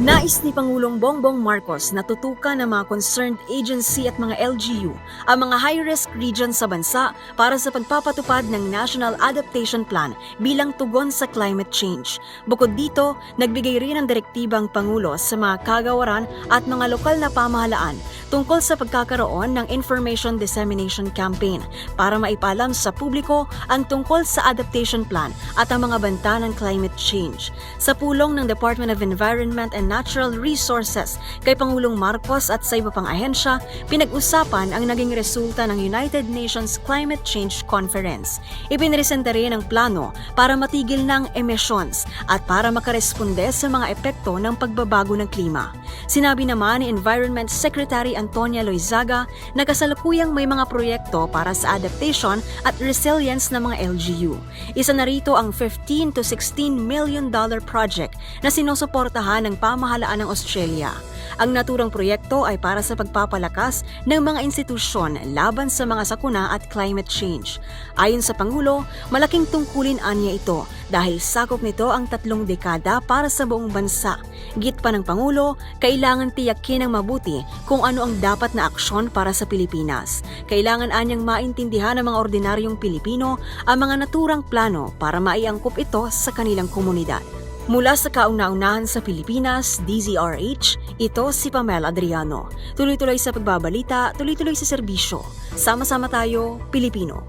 Nais ni Pangulong Bongbong Marcos na tutukan ng mga concerned agency at mga LGU ang mga high-risk region sa bansa para sa pagpapatupad ng National Adaptation Plan bilang tugon sa climate change. Bukod dito, nagbigay rin ng direktibang Pangulo sa mga kagawaran at mga lokal na pamahalaan tungkol sa pagkakaroon ng Information Dissemination Campaign para maipalam sa publiko ang tungkol sa adaptation plan at ang mga banta ng climate change. Sa pulong ng Department of Environment and Natural Resources kay Pangulong Marcos at sa iba pang ahensya, pinag-usapan ang naging resulta ng United Nations Climate Change Conference. Ipinresenta rin ang plano para matigil ng emissions at para makaresponde sa mga epekto ng pagbabago ng klima. Sinabi naman ni Environment Secretary Antonia Loizaga na kasalukuyang may mga proyekto para sa adaptation at resilience ng mga LGU. Isa na rito ang 15 to 16 million dollar project na sinusuportahan ng pamahalaan ng Australia. Ang naturang proyekto ay para sa pagpapalakas ng mga institusyon laban sa mga sakuna at climate change. Ayon sa Pangulo, malaking tungkulin anya ito dahil sakop nito ang tatlong dekada para sa buong bansa. Git pa ng Pangulo, kailangan tiyakin ng mabuti kung ano ang dapat na aksyon para sa Pilipinas. Kailangan anyang maintindihan ng mga ordinaryong Pilipino ang mga naturang plano para maiangkop ito sa kanilang komunidad. Mula sa kauna-unahan sa Pilipinas, DZRH, ito si Pamela Adriano. Tuloy-tuloy sa pagbabalita, tuloy-tuloy sa serbisyo. Sama-sama tayo, Pilipino.